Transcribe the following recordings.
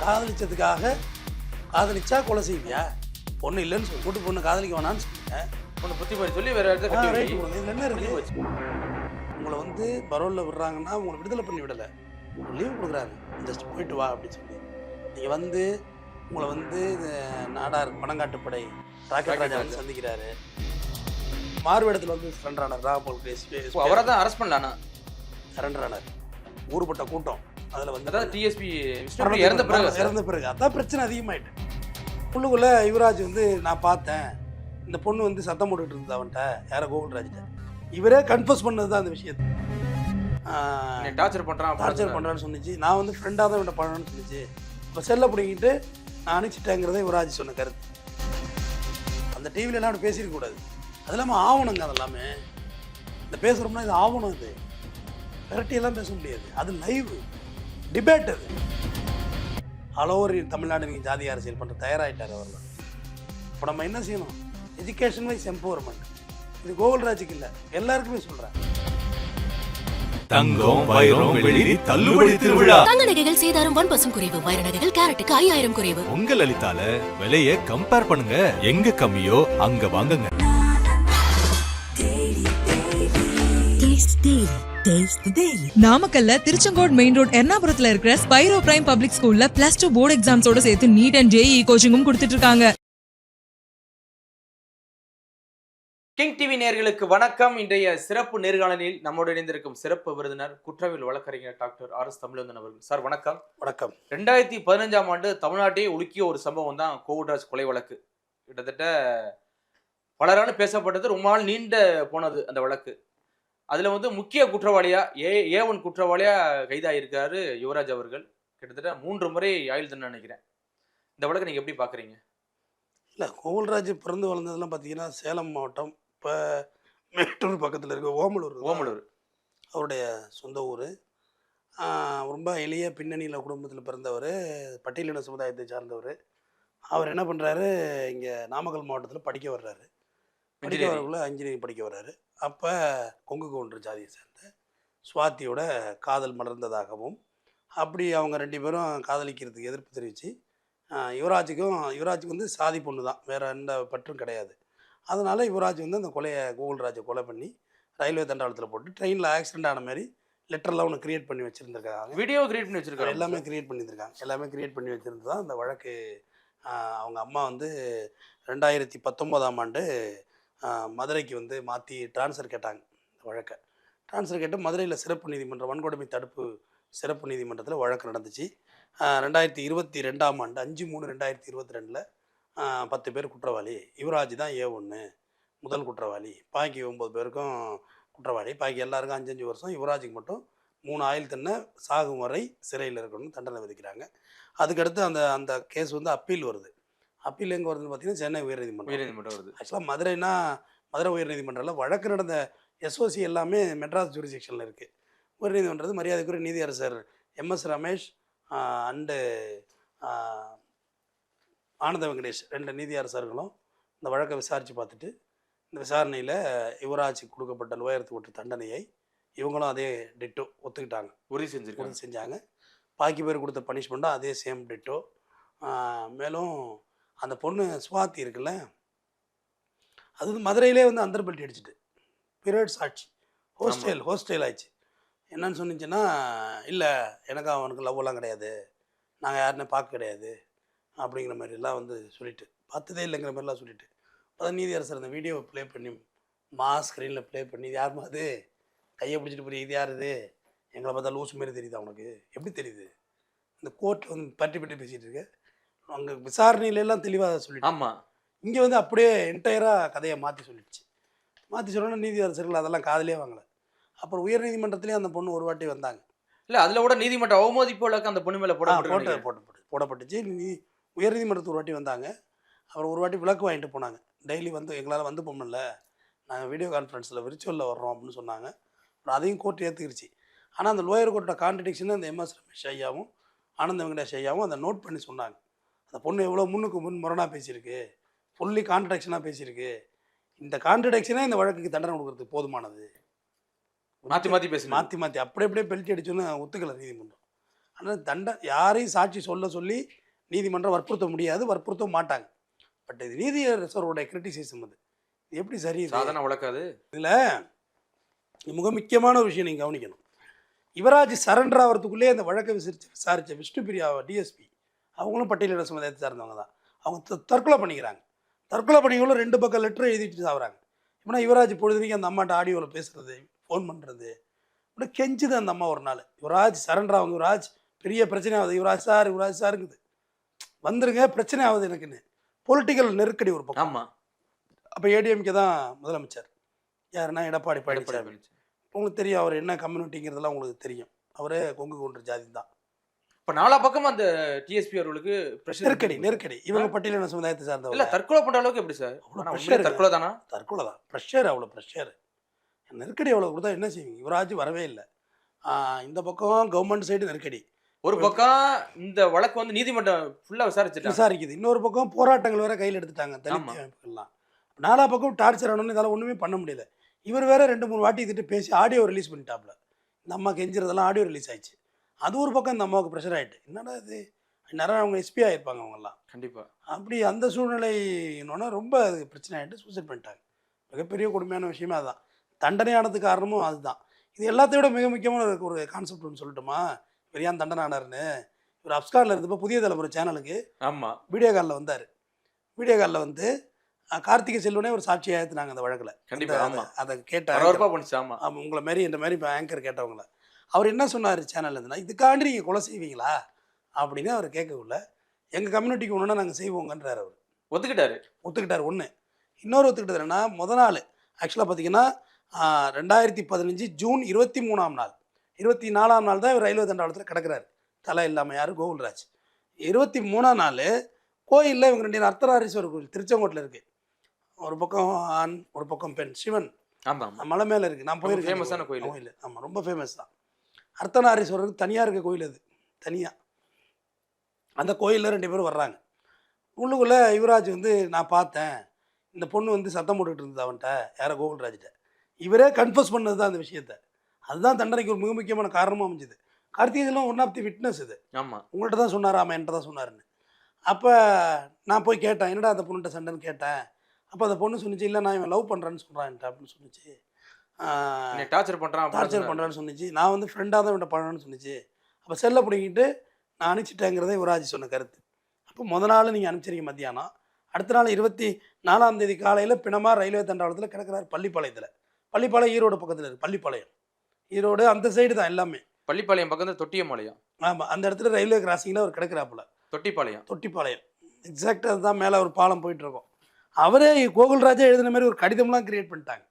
காதலிச்சதுக்காக காதலிச்சா கொலை செய்வியா? பொண்ணு இல்லைன்னு சொல்லி கூட்டு பொண்ணு காதலிக்க வேணாம்னு சொல்லுங்க ஒன்று புத்தி போய் சொல்லி வேற இடத்துல ரைட். கொடுங்க. இதுல என்ன இருக்கு. உங்களை வந்து பரோலில் விடுறாங்கன்னா உங்களை விடுதலை பண்ணி விடலை. லீவ் கொடுக்குறாங்க ஜஸ்ட் போயிட்டு வா அப்படின்னு சொல்லி. நீங்கள் வந்து உங்களை வந்து இந்த நாடார் பணங்காட்டுப்படை ராக்கெட் ராஜா. சந்திக்கிறாரு. மாறுவேடத்தில் வந்து சரண்டர் ஆனார் ராகபால் ஓ, அவரை தான் அரெஸ்ட் பண்ணலானா சரண்டர் ஆனார் ஊருப்பட்ட கூட்டம். அதில் வந்து அதாவது டிஎஸ்பி விஷ்ணு இறந்த பிறகு. இறந்த பிறகு. அதான் பிரச்சனை அதிகமாயிட்டு. உள்ளுக்குள்ள யுவராஜ் வந்து நான் பார்த்தேன். இந்த பொண்ணு வந்து சத்தம் போட்டுட்டு இருந்தது அவன்கிட்ட. யாரோ கோகுல்ராஜ்கிட்ட இவரே கன்ஃபர்ஸ் பண்ணது தான் அந்த விஷயத்தை. டார்ச்சர் பண்றான் டார்ச்சர் பண்ணுறான்னு சொன்னிச்சு. நான் வந்து ஃப்ரெண்டாக தான் இவன்ட்ட பண்ணணும்னு சொன்னிச்சு. இப்போ செல்லை பிடிங்கிட்டு நான் அனுப்பிச்சிட்டேங்கிறத யுவராஜ் சொன்ன கருத்து. அந்த டிவியில் எல்லாம் அப்படி பேசியிருக்க கூடாது. அது இல்லாமல் ஆவணங்க அதெல்லாமே. இந்த பேசுகிறோம்னா இது ஆவணம் இது. விரட்டியெல்லாம் பேச முடியாது. அது லைவ் டிபேட் அது ஆல் ஓவர் தமிழ்நாடு நீங்கள் ஜாதி அரசியல் பண்ணுற தயாராகிட்டார் அவர்கள் இப்போ நம்ம என்ன செய்யணும்? எஜுகேஷன் வைஸ் எம்பவர்மெண்ட் இது கோகுல்ராஜுக்கு இல்லை எல்லாருக்குமே சொல்கிறேன் தங்கம் வைரம் வெள்ளி தள்ளுபடி திருவிழா. தங்க நகைகள் சேதாரம் ஒன் பர்சன்ட் குறைவு வைர நகைகள் கேரட்டுக்கு ஐயாயிரம் குறைவு. உங்க லலிதால விலைய கம்பேர் பண்ணுங்க. எங்க கம்மியோ அங்க வாங்குங்க. நாமக்கல்ல திருச்செங்கோடு மெயின் ரோட் எர்ணாபுரத்துல இருக்கிற ஸ்பைரோ பிரைம் பப்ளிக் ஸ்கூல்ல பிளஸ் டூ போர்டு எக்ஸாம்ஸோட சேர்த்து நீட் அண்ட் ஜேஇ கோச்சிங்கும் கொடுத்துட்டு இருக்காங்க கிங் டிவி நேயர்களுக்கு வணக்கம். இன்றைய சிறப்பு நேர்காணலில் நம்மோடு இணைந்திருக்கும் சிறப்பு விருந்தினர் குற்றவியல் வழக்கறிஞர் டாக்டர் ஆர் எஸ் தமிழந்தன் அவர்கள். சார் வணக்கம். வணக்கம். ரெண்டாயிரத்தி பதினஞ்சாம் ஆண்டு தமிழ்நாட்டையே உலுக்கிய ஒரு சம்பவம் தான் கோவிட்ராஜ் கொலை வழக்கு. கிட்டத்தட்ட பலரான பேசப்பட்டது ரொம்ப நாள் நீண்ட போனது அந்த வழக்கு. அதுல வந்து முக்கிய குற்றவாளியா ஏ ஏ ஒன் குற்றவாளியா கைதாகியிருக்காரு யுவராஜ் அவர்கள். கிட்டத்தட்ட மூன்று முறை ஆயுள் தண்டனை நினைக்கிறேன். இந்த வழக்கை நீங்க எப்படி பாக்குறீங்க? இல்லை கோகுல்ராஜ் பிறந்து வளர்ந்ததெல்லாம் பார்த்தீங்கன்னா சேலம் மாவட்டம் இப்போ மேட்டூர் பக்கத்தில் இருக்க ஓமலூர் ஓமலூர். அவருடைய சொந்த ஊர். ரொம்ப எளிய பின்னணியில் குடும்பத்தில் பிறந்தவர் பட்டியலின சமுதாயத்தை சார்ந்தவர். அவர் என்ன பண்ணுறாரு இங்கே நாமக்கல் மாவட்டத்தில் படிக்க வர்றாரு. படிக்க. வரக்குள்ள இன்ஜினியரிங் படிக்க வர்றாரு. அப்போ கொங்கு கவுண்டர் ஜாதியை சேர்ந்த சுவாதியோட காதல் மலர்ந்ததாகவும் அப்படி அவங்க ரெண்டு பேரும் காதலிக்கிறதுக்கு எதிர்ப்பு தெரிவித்து யுவராஜுக்கும் யுவராஜுக்கு வந்து சாதி பொண்ணு தான். வேறு எந்த பற்றும் கிடையாது. அதனால யுவராஜ் வந்து அந்த கொலையை கோகுல்ராஜை கொலை பண்ணி ரயில்வே தண்டாளத்தில் போட்டு ட்ரெயினில் ஆக்சிடென்ட் ஆன மாதிரி லெட்டர்லாம் ஒன்று கிரியேட் பண்ணி வச்சுருந்துருக்காங்க. வீடியோ கிரியேட் பண்ணி வச்சிருக்காரு எல்லாமே கிரியேட் பண்ணியிருந்திருக்காங்க. எல்லாமே கிரியேட் பண்ணி வச்சுருந்து தான் அந்த வழக்கு. அவங்க அம்மா வந்து ரெண்டாயிரத்தி பத்தொம்போதாம் ஆண்டு மதுரைக்கு வந்து மாற்றி ட்ரான்ஸ்ஃபர் கேட்டாங்க வழக்கை. ட்ரான்ஸ்ஃபர் கேட்டு மதுரையில் சிறப்பு நீதிமன்றம் வன்கொடுமை தடுப்பு சிறப்பு நீதிமன்றத்தில் வழக்கு நடந்துச்சு. ரெண்டாயிரத்தி இருபத்தி ரெண்டாம் ஆண்டு அஞ்சு மூணு ரெண்டாயிரத்தி இருபத்தி ரெண்டில் பத்து பேர் குற்றவாளி. யுவராஜ் தான் ஏ ஒன்று முதல் குற்றவாளி. பாக்கி ஒம்பது பேருக்கும் குற்றவாளி. பாக்கி எல்லாருக்கும் அஞ்சு அஞ்சு வருஷம். யுவராஜுக்கு மட்டும் மூணு ஆயுள் தண்டனை சாகும் வரை சிறையில் இருக்கணும்னு தண்டனை விதிக்கிறாங்க. அதுக்கடுத்து அந்த அந்த கேஸ் வந்து அப்பீல் வருது. அப்பீல் எங்கே வருதுன்னு பார்த்தீங்கன்னா சென்னை உயர்நீதிமன்றம். உயர்நீதிமன்றம் வருது. ஆக்சுவலாக மதுரைனா மதுரை உயர்நீதிமன்றத்தில் வழக்கு நடந்த எஸ்ஓசி எல்லாமே மெட்ராஸ் ஜூரிசிக்ஷனில் இருக்குது உயர்நீதிமன்றது மரியாதைக்குரிய நீதியரசர் எம்எஸ் ரமேஷ் அண்டு ஆனந்த வெங்கடேஷ் ரெண்டு நீதியரசர்களும் இந்த வழக்கை விசாரித்து பார்த்துட்டு இந்த விசாரணையில் யுவராஜுக்கு கொடுக்கப்பட்ட லோயரத்து விட்டு தண்டனையை இவங்களும் அதே டிட்டோ ஒத்துக்கிட்டாங்க. உறுதி கொடுத்து செஞ்சாங்க. பாக்கி பேர் கொடுத்த பனிஷ்மெண்ட்டும் அதே சேம் டிட்டோ மேலும் அந்த பொண்ணு சுவாதி இருக்குல்ல அது வந்து மதுரையிலே வந்து அந்தர்பல்ட்டி அடிச்சிட்டு பீரியட்ஸ் ஆச்சு ஹோஸ்டல் ஹோஸ்டல் ஆச்சு என்னன்னு சொன்னிச்சுன்னா இல்லை எனக்கு அவனுக்கு லவ்வெல்லாம் கிடையாது. நாங்கள் யாருன்னு பார்க்க கிடையாது. அப்படிங்கிற மாதிரிலாம் வந்து சொல்லிட்டு பார்த்ததே இல்லைங்கிற மாதிரிலாம் சொல்லிட்டு அதான் நீதியரசர் அந்த வீடியோவை ப்ளே பண்ணி மா ஸ்க்ரீனில் ப்ளே பண்ணி இது யாருமா அது? கையை பிடிச்சிட்டு போய் இது யார் இது? எங்களை பார்த்தா லூஸ் மாதிரி தெரியுதா உனக்கு? எப்படி தெரியுது? இந்த கோர்ட்டில் வந்து பட்டி பட்டி பேசிகிட்டு இருக்க அங்கே விசாரணையில எல்லாம் தெளிவாக சொல்லிட்டு ஆமா. இங்கே வந்து அப்படியே என்டையராக கதையை மாற்றி சொல்லிடுச்சு. மாற்றி சொன்னோன்னா நீதியரசர்கள் அதெல்லாம் காதலே வாங்கலை. அப்புறம் உயர்நீதிமன்றத்துலேயும் அந்த பொண்ணு ஒரு வாட்டி வந்தாங்க. இல்ல அதுல கூட நீதிமன்ற அவமதிப்பு வழக்கு அந்த பொண்ணு மேல போட போட்டு போட்டு போடப்பட்டுச்சு. நீ உயர்நீதிமன்றத்துக்கு ஒரு வாட்டி வந்தாங்க. அப்புறம் ஒரு வாட்டி விளக்கு வாங்கிட்டு போனாங்க. டெய்லி வந்து எங்களால் வந்து போகணும்ல நாங்கள் வீடியோ கான்ஃபரன்ஸில் விர்ச்சுவலில் வர்றோம் அப்படின்னு சொன்னாங்க. அப்புறம் அதையும் கோர்ட் ஏற்றுக்கிருச்சு ஆனால் அந்த லோயர் கோர்ட்டோட கான்ட்ரடிக்ஷன் அந்த எம்எஸ் ரமேஷ் ஐயாவும் ஆனந்த வெங்கடேஷ் ஐயாவும் அதை நோட் பண்ணி சொன்னாங்க. அந்த பொண்ணு எவ்வளோ முன்னுக்கு முன் முரணாக பேசியிருக்கு ஃபுல்லி கான்ட்ரடிக்ஷனாக பேசியிருக்கு. இந்த கான்ட்ரடிக்ஷனே இந்த வழக்குக்கு தண்டனை கொடுக்கறதுக்கு போதுமானது? மாத்தி மாத்தி பேசுங்க. மாற்றி மாற்றி அப்படியே அப்படியே பெல்ட் அடிச்சோன்னு ஒத்துக்கல நீதிமன்றம். ஆனால் தண்டை யாரையும் சாட்சி சொல்ல சொல்லி நீதிமன்றம் வற்புறுத்த முடியாது வற்புறுத்த மாட்டாங்க. பட் இது நீதியரசருடைய கிரிட்டிசிசம் அது. இது எப்படி சரி? சாதாரண வழக்கு அது. இதில் மிக முக்கியமான ஒரு விஷயம் நீங்கள் கவனிக்கணும். யுவராஜ் சரண்டர் ஆகிறதுக்குள்ளே அந்த வழக்கை விசாரிச்சு விசாரித்த விஷ்ணுபிரியா டிஎஸ்பி அவங்களும் பட்டியலிட சமுதாயத்தை சார்ந்தவங்க தான். அவங்க தற்கொலை பண்ணிக்கிறாங்க. தற்கொலை பண்ணிங்களும் ரெண்டு பக்கம் லெட்டர் எழுதிட்டு சாகுறாங்க இப்படின்னா யுவராஜ் பொழுதுனைக்கு அந்த அம்மாட்ட ஆடியோவில் பேசுறது ஃபோன் பண்ணுறது இப்படி கெஞ்சுது அந்த அம்மா ஒரு நாள். யுவராஜ் சரண்டர் ஆகுங்க யுவராஜ் பெரிய பிரச்சனை ஆகுது. யுவராஜ் சார் யுவராஜ் சாருங்குது வந்துருங்க பிரச்சனை ஆகுது எனக்குன்னு. பொலிட்டிக்கல் நெருக்கடி ஒரு பக்கம். ஆமா. அப்போ ஏடிஎம்கே தான் முதலமைச்சர். யாருன்னா எடப்பாடி பழனிசாமி. உங்களுக்கு தெரியும் அவர் என்ன கம்யூனிட்டிங்கிறதெல்லாம் உங்களுக்கு தெரியும். அவரே கொங்கு கொன்ற ஜாதி தான். இப்ப நாலா பக்கம் அந்த டிஎஸ்பி அவர்களுக்கு பிரஷர் நெருக்கடி நெருக்கடி. இவங்க பட்டியலின சமுதாயத்தை இல்ல சார்ந்தவங்க தற்கொலை பண்ற அளவுக்கு எப்படி சார்? இருக்கு. தற்கொலை தானா? தற்கொலை தான். ப்ரெஷர் அவ்வளோ ப்ரெஷர் நெருக்கடி அவ்வளோ கொடுத்தா என்ன செய்வீங்க? யுவராஜ் வரவே இல்லை. இந்த பக்கம் கவர்மெண்ட் சைடு நெருக்கடி. ஒரு பக்கம் இந்த வழக்கு வந்து நீதிமன்றம் ஃபுல்லா விசாரிச்சுட்டாங்க. விசாரிக்குது. இன்னொரு பக்கம் போராட்டங்கள் வேற கையில் எடுத்துட்டாங்க தலித் ஆமா. அமைப்புகள்லாம். நாலா பக்கம் டார்ச்சர் ஆனோன்னு இதால ஒன்றுமே பண்ண முடியல. இவர் வேற ரெண்டு மூணு வாட்டி இதுட்டு பேசி ஆடியோ ரிலீஸ் பண்ணிட்டாப்ல. இந்த அம்மா கெஞ்சுறதெல்லாம் ஆடியோ ரிலீஸ் ஆயிடுச்சு. அது ஒரு பக்கம் இந்த அம்மாவுக்கு ப்ரெஷர் ஆயிட்டு என்னடா இது? நிறைய அவங்க எஸ்பி ஆயிருப்பாங்க அவங்கெல்லாம். கண்டிப்பா. அப்படி அந்த சூழ்நிலைன்னொன்னே ரொம்ப அது பிரச்சனை ஆகிட்டு சூசைட் பண்ணிட்டாங்க. மிகப்பெரிய கொடுமையான விஷயமே அதுதான் தண்டனையானதுக்கு காரணமும் அதுதான். இது எல்லாத்தையும் விட மிக முக்கியமான ஒரு- ஒரு கான்செப்ட் ஒன்று சொல்லட்டுமா? இவர் ஏன் தண்டனை ஆனாருன்னு? இவர் அப்ஸ்காரில் இருந்தப்போ புதிய தலைமுறை சேனலுக்கு ஆமா. வீடியோ காலில் வந்தார். வீடியோ காலில் வந்து கார்த்திகை செல்வனே ஒரு சாட்சியாக ஏற்றுனாங்க அந்த வழக்கில். கண்டிப்பா ஆமா. அதை கேட்ட பரபரப்பா பண்ணுச்சு ஆமா. ஆமாம் உங்களை மாரி இந்த மாதிரி இப்போ ஆங்கர் கேட்டவங்கள. அவர் என்ன சொன்னார் சேனல்ல இருந்துன்னா இதுக்காண்டி நீங்கள் கொலை செய்வீங்களா? அப்படின்னு அவர் கேட்கக்குள்ள எங்கள் கம்யூனிட்டிக்கு ஒன்றுனா நாங்கள் செய்வோங்கன்றார் அவர். ஒத்துக்கிட்டாரு. ஒத்துக்கிட்டார் ஒன்று இன்னொரு ஒத்துக்கிட்டது என்னன்னா முத நாள். ஆக்சுவலாக பார்த்தீங்கன்னா ரெண்டாயிரத்தி பதினஞ்சு ஜூன் இருபத்தி மூணாம் நாள். இருபத்தி நாலாம் நாள் தான் இவர் ரயில்வே தண்டவாளத்தில் கிடக்கிறாரு. தலை இல்லாமல் யார்? கோகுல்ராஜ். இருபத்தி மூணாம் நாள் கோயிலில் இவங்க ரெண்டு அர்த்தநாரீஸ்வரர் கோயில் திருச்செங்கோட்டில் இருக்குது ஒரு பக்கம் ஆண் ஒரு பக்கம் பெண் சிவன். ஆமா ஆமா. மலை மேலே இருக்குது நான் போயிருக்கேன். ஆன கோயில். கோயில். ஆமாம் ரொம்ப ஃபேமஸ் தான். அர்த்தநாரீஸ்வரருக்கு தனியாக இருக்க கோயில் அது. தனியாக அந்த கோயிலில் ரெண்டு பேரும் வர்றாங்க. உள்ளுக்குள்ளே யுவராஜ் வந்து நான் பார்த்தேன். இந்த பொண்ணு வந்து சத்தம் போட்டுட்டு இருந்தது அவன்கிட்ட யாரோ கோகுல்ராஜ்கிட்ட இவரே கன்ஃபர்ஸ் பண்ணது தான் அந்த விஷயத்த. அதுதான் தண்டனைக்கு ஒரு மிக முக்கியமான காரணமாக அமைஞ்சது. கார்த்திகெல்லாம் ஒன் ஆஃப் தி விட்னஸ் இது. ஆமா. உங்கள்கிட்ட தான் சொன்னார் ஆமாம் என்கிட்ட தான் சொன்னாருன்னு. அப்போ நான் போய் கேட்டேன் என்னடா அந்த பொண்ணுகிட்ட சண்டைன்னு கேட்டேன்? அப்போ அந்த பொண்ணு சொன்னிச்சு இல்லை நான் இவன் லவ் பண்ணுறேன்னு சொல்கிறான்ட்ட அப்படின்னு சொன்னிச்சு. டார்ச்சர் பண்றான் டார்ச்சர் பண்ணுறான்னு சொன்னிச்சு. நான் வந்து ஃப்ரெண்டாக தான் இவன்ட்ட பண்ணணும்னு சொன்னிச்சு. அப்போ செல்லை பிடிங்கிட்டு நான் அனுப்பிச்சிட்டேங்கிறதே யுவராஜ் சொன்ன கருத்து. அப்போ முத நாள் நீங்கள் அனுப்பிச்சிருங்க மத்தியானம். அடுத்த நாள் இருபத்தி நாலாம் தேதி காலையில் பிணமா ரயில்வே தண்டவாளத்தில் கிடக்கிறார் பள்ளிப்பாளையத்தில். பள்ளிப்பாளையம் ஈரோடு பக்கத்தில் இருக்குது பள்ளிப்பாளையம். ஈரோடு அந்த சைடு தான் எல்லாமே. பள்ளிப்பாளையம் பக்கத்துல தொட்டியம்பாளையம் ஆமாம் அந்த இடத்துல ரயில்வே கிராசிங்கில் அவர் கிடக்கிறாப்புல. தொட்டிப்பாளையம். தொட்டிப்பாளையம். எக்ஸாக்டாக அதுதான் மேலே ஒரு பாலம் போயிட்டு இருக்கோம். அவரே கோகுல்ராஜா எழுதின மாதிரி ஒரு கடிதம்லாம் கிரியேட் பண்ணிட்டாங்க.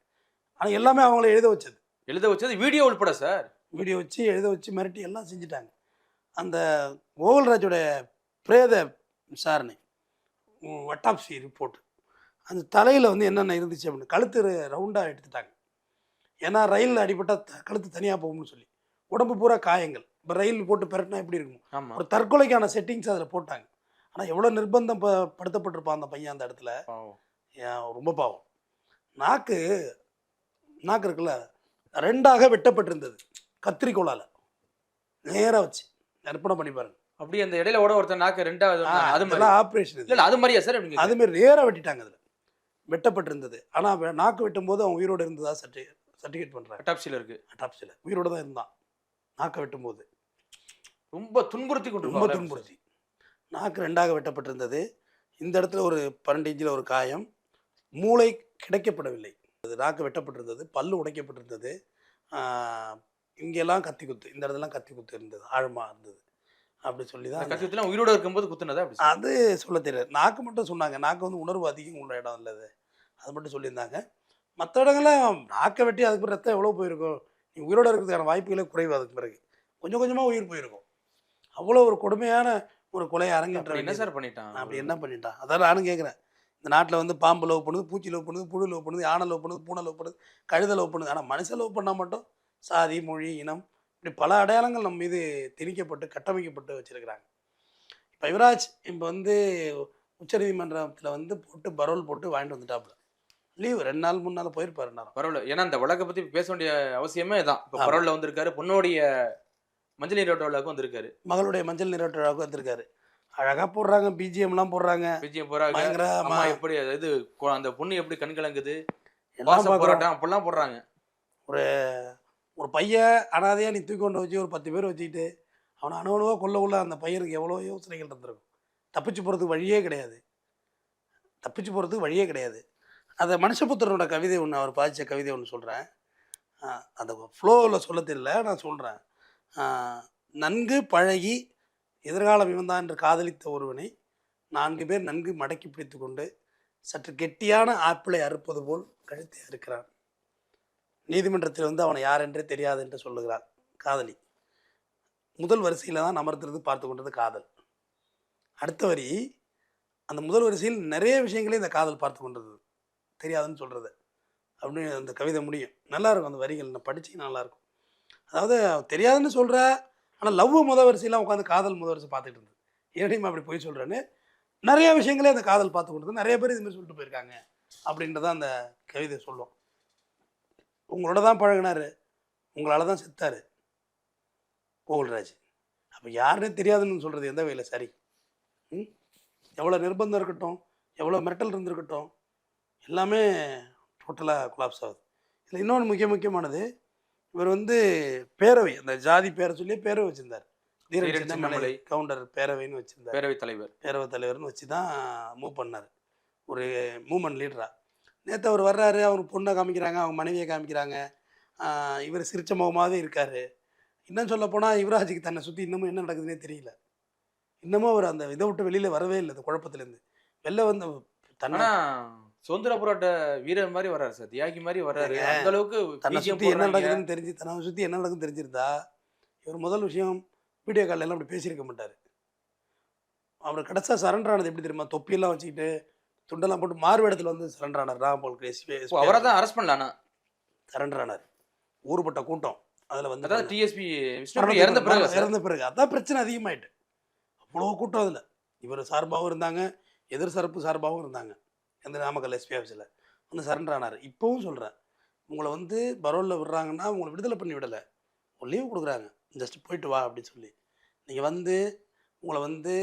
ஆனால் எல்லாமே அவங்கள எழுத வச்சது. எழுத வச்சது வீடியோ உள்பட சார். வீடியோ வச்சு எழுத வச்சு மிரட்டி எல்லாம் செஞ்சுட்டாங்க. அந்த கோகுல்ராஜோட பிரேத விசாரணை வட்டாப்சி ரிப்போர்ட் அந்த தலையில் வந்து என்னென்ன இருந்துச்சு அப்படின்னு கழுத்து ரவுண்டாக எடுத்துட்டாங்க. ஏன்னா ரயில் அடிபட்டால் கழுத்து தனியாக போகும்னு சொல்லி. உடம்பு பூரா காயங்கள். இப்போ ரயில் போட்டு பெரட்டினா எப்படி இருக்கும்? ஒரு தற்கொலைக்கான செட்டிங்ஸ் அதில் போட்டாங்க. ஆனால் எவ்வளோ நிர்பந்தம் படுத்தப்பட்டிருப்பான் அந்த பையன் அந்த இடத்துல? ரொம்ப பாவம். நாக்கு நாக்கு இருக்குல்ல ரெண்டாக வெட்டப்பட்டிருந்தது. கத்திரிக்கோளால். நேராக வச்சு. அர்ப்பணம் பண்ணி பாருங்க. அப்படியே அந்த இடையில ஓட ஒருத்தன் நாக்கு ரெண்டாவது அது மாதிரி. ஆப்ரேஷன் இல்ல அது மாதிரியா சார் அது மாதிரி நேராக வெட்டிட்டாங்க அதில். வெட்டப்பட்டிருந்தது. ஆனால் நாக்கு வெட்டும் போது அவன் உயிரோடு இருந்ததா சர்டி சர்டிஃபிகேட் பண்ணுறாங்க டாப்ஸில இருக்கு. டாப்ஸில் உயிரோடு தான் இருந்தான். நாக்கை வெட்டும் போது ரொம்ப துன்புறுத்தி கொண்டு ரொம்ப துன்புறுத்தி. நாக்கு ரெண்டாக வெட்டப்பட்டிருந்தது. இந்த இடத்துல ஒரு பன்னெண்டு இன்ச்சில் ஒரு காயம். மூளை கிடைக்கப்படவில்லை. அது நாக்கு வெட்டப்பட்டிருந்தது பல்லு உடைக்கப்பட்டிருந்தது. இங்கெல்லாம் கத்தி குத்து இந்த இடத்துலாம் கத்தி குத்து இருந்தது ஆழமாக இருந்தது. அப்படி சொல்லி தான் கஷ்டத்துல உயிரோட இருக்கும்போது குத்துனதா அப்படி? அது சொல்ல தெரியாது. நாக்கு மட்டும் சொன்னாங்க. நாக்கு வந்து உணர்வு அதிகம் உள்ள இடம் இல்லை அது. அது மட்டும் சொல்லியிருந்தாங்க. மற்ற இடங்கள்லாம் நாக்கை வெட்டி அதுக்கு பிறகு ரத்தம் எவ்வளோ போயிருக்கும்? நீ உயிரோட இருக்கிறதுக்கான வாய்ப்புகளே குறைவு அதுக்கு பிறகு. கொஞ்சம் கொஞ்சமாக உயிர் போயிருக்கும். அவ்வளோ ஒரு கொடுமையான ஒரு கொலை அரங்கேற்ற என்ன. சார் பண்ணிட்டான்? அப்படி என்ன பண்ணிட்டான்? அதான் நானும் கேட்குறேன் இந்த நாட்டில் வந்து பாம்பு லவ் பண்ணுது பூச்சி லவ் பண்ணுது புழு லவ் பண்ணுது யானை லவ் பண்ணுது பூனை லவ் பண்ணுது கழுதை லவ் பண்ணுது. ஆனால் மனுஷன் லவ் பண்ணால் மட்டும் சாதி மொழி இனம் இப்படி பல அடையாளங்கள் நம்ம மீது திணிக்கப்பட்டு கட்டமைக்கப்பட்டு வச்சிருக்கிறாங்க. இப்போ யுவராஜ் இப்போ வந்து உச்சநீதிமன்றத்தில் வந்து போட்டு பரோல் போட்டு வாங்கிட்டு வந்துட்டாப்புல. லீவ் ரெண்டு நாள் மூணு நாள் போயிருப்பாரு பரவாயில்ல. ஏன்னா அந்த வழக்கை பத்தி பேச வேண்டிய அவசியமே இதான். இப்ப. பரவாயில்ல வந்திருக்காரு பொண்ணோடைய மஞ்சள் நீரோட்ட விழாவுக்கு வந்திருக்காரு. மகளுடைய மஞ்சள் நீராட்டு விழாவுக்கு வந்திருக்காரு. அழகாக போடுறாங்க பிஜிஎம்லாம் போடுறாங்க. போறாங்க பயங்கரமா. அம்மா எப்படி இது அந்த பொண்ணு எப்படி கண் கலங்குது? போராட்டம் அப்படிலாம் போடுறாங்க. ஒரு பையன் அனாதையாக நீ தூக்கி கொண்டு வச்சு ஒரு பத்து பேர் வச்சுக்கிட்டு அவனை அணுவணுவாக கொள்ளக்குள்ள அந்த பையனுக்கு எவ்வளோ யோசனைகள் இருந்திருக்கும். தப்பிச்சு போகிறதுக்கு வழியே கிடையாது. தப்பிச்சு போகிறதுக்கு வழியே கிடையாது. அந்த மனுஷபுத்திரனோட கவிதை ஒன்று அவர் பாதித்த கவிதை ஒன்று சொல்கிறேன் அந்த ஃப்ளோவில் சொல்ல தெரியல நான் சொல்கிறேன் நன்கு பழகி எதிர்காலம் இவன்தான் என்று காதலித்த ஒருவனை நான்கு பேர் நன்கு மடக்கி பிடித்து கொண்டு சற்று கெட்டியான ஆப்பிளை அறுப்பது போல் கழுத்தை அறுக்கிறான். நீதிமன்றத்தில் வந்து அவனை யார் என்றே தெரியாது என்று சொல்லுகிறார் காதலி. முதல் வரிசையில் தான் அமர்ந்திருந்து பார்த்து கொண்டது காதல். அடுத்த வரி அந்த முதல் வரிசையில் நிறைய விஷயங்களே இந்த காதல் பார்த்து கொண்டது. தெரியாதுன்னு சொல்கிறது அப்படின்னு அந்த கவிதை முடியும். நல்லாயிருக்கும் அந்த வரிகள். நான் படித்து நல்லாயிருக்கும் அதாவது தெரியாதுன்னு சொல்கிற ஆனால் லவ் முத உட்காந்து காதல் முத வரிசை பார்த்துட்டு இருந்தது ஏடியும் அப்படி போய் சொல்கிறேன்னு நிறைய விஷயங்களே அந்த காதல் பார்த்து கொண்டு நிறைய பேர் இதுமாதிரி சொல்லிட்டு போயிருக்காங்க அப்படின்றத அந்த கவிதை சொல்லும். உங்களோட தான் பழகினாரு. உங்களால் தான் செத்தார். கோகுல்ராஜ் அப்போ யாருன்னே தெரியாதுன்னு சொல்கிறது எந்த வகையில்? சரி. ம்? எவ்வளோ நிர்பந்தம் இருக்கட்டும் எவ்வளோ மிரட்டல் இருந்திருக்கட்டும் எல்லாமே டோட்டலாக கொலாப்ஸ் ஆகுது. இதில் இன்னொன்று முக்கிய முக்கியமானது இவர் வந்து பேரவை அந்த ஜாதி பேரை சொல்லி பேரவை வச்சிருந்தார். தீரன் சின்னமலை. கவுண்டர் பேரவைன்னு வச்சிருந்தார். பேரவைத் தலைவர். பேரவைத் தலைவர்னு வச்சு தான் மூவ் பண்ணார். ஒரு மூமெண்ட் லீடராக நேற்று அவர் வர்றாரு அவர் பொண்ணை காமிக்கிறாங்க அவங்க மனைவியை காமிக்கிறாங்க. இவர் சிரிச்ச முகமாகவே இருக்கார். இன்னும் சொல்ல போனால் யுவராஜுக்கு தன்னை சுற்றி இன்னமும் என்ன நடக்குதுன்னே தெரியல. இன்னமும் அவர் அந்த இதை விட்டு வெளியில் வரவே இல்லை அந்த குழப்பத்துலேருந்து. வெளில வந்து தன்னை சுதந்திர போராட்ட வீரர் மாதிரி வர்றாரு சார். தியாகி மாதிரி வர்றாரு. அந்த அளவுக்கு தன்னை சுற்றி என்ன. நடக்குதுன்னு தெரிஞ்சு தன்னை சுற்றி என்ன நடக்குதுன்னு தெரிஞ்சிருந்தா இவர் முதல் விஷயம் வீடியோ காலில் எல்லாம் அப்படி பேசியிருக்க மாட்டார். அவர் கடைசியாக சரண்டர் ஆனது எப்படி தெரியுமா? தொப்பியெல்லாம் வச்சுக்கிட்டு துண்டெல்லாம் போட்டு மார்வேடத்தில் வந்து சரண்டர் ஆனார். ராம்போல் ஓ, அவரை தான் அரெஸ்ட் பண்ணலானா சரண்டர் ஆனார். ஊருப்பட்ட கூட்டம் அதில் வந்து அதாவது டிஎஸ்பி இறந்த பிறகு. இறந்த பிறகு. அதான் பிரச்சனை அதிகமாயிட்டு. அவ்வளோ கூட்டம் அதில். இவர் சார்பாகவும் இருந்தாங்க எதிர் சரப்பு சார்பாகவும் இருந்தாங்க. எந்த நாமக்கல் எஸ்பி ஆஃபீஸில் வந்து சரண்டர் ஆனார். இப்போவும் சொல்கிறேன் உங்களை வந்து பரோலில் விடுறாங்கன்னா உங்களை விடுதலை பண்ணி விடலை. ஒரு லீவ் கொடுக்குறாங்க. ஜஸ்ட் போயிட்டு வா அப்படின்னு சொல்லி. நீங்கள் வந்து உங்களை வந்து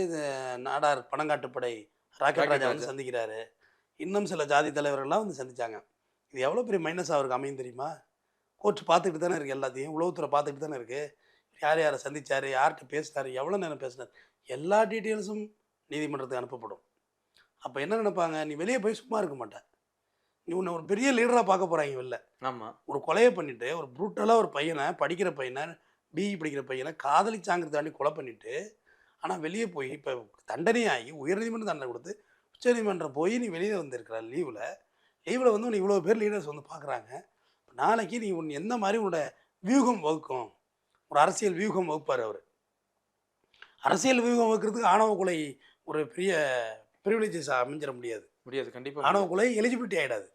நாடார் பணங்காட்டுப்படை ராக்கெட் ராஜா. வந்து. சந்திக்கிறாரு. இன்னும் சில ஜாதி தலைவர்கள்லாம் வந்து சந்திச்சாங்க. இது எவ்வளோ பெரிய மைனஸ் அவருக்கு அமையும் தெரியுமா? கோர்ட் பார்த்துக்கிட்டு தானே இருக்குது எல்லாத்தையும். உளவுத்துறை பார்த்துக்கிட்டு தானே இருக்குது யார் யாரை சந்திச்சாரு? யார்கிட்ட பேசினாரு? எவ்வளோ நேரம் பேசினார்? எல்லா டீட்டெயில்ஸும் நீதிமன்றத்துக்கு அனுப்பப்படும். அப்போ என்ன நினைப்பாங்க? நீ வெளியே போய் சும்மா இருக்க மாட்டேன் நீ உன்னை ஒரு பெரிய லீடராக பார்க்க போகிறாங்க வெளில. ஆமா. ஒரு கொலையை பண்ணிட்டு ஒரு ப்ரூட்டலாக ஒரு பையனை படிக்கிற பையனை பிஇ படிக்கிற பையனை காதலிச்சாங்கிறத தாண்டி கொலை பண்ணிட்டு ஆனால் வெளியே போய் இப்போ தண்டனையாகி உயர்நீதிமன்றம் தண்டனை கொடுத்து உச்சநீதிமன்றம் போய் நீ வெளியே வந்திருக்கிற லீவில் லீவில் வந்து உன்னை இவ்வளோ பேர் லீடர்ஸ் வந்து பார்க்குறாங்க. நாளைக்கு நீ உன் எந்த மாதிரி உன்னோட வியூகம் வகுக்கும்? ஒரு அரசியல் வியூகம் வகுப்பார் அவர். அரசியல் வியூகம் வகுக்கிறதுக்கு ஆணவ கொலை ஒரு பெரிய ப்ரிவிலேஜஸ் அமைஞ்சிட முடியாது. முடியாது கண்டிப்பா ஆணவ கொலை எலிஜிபிலிட்டி ஆகிடாது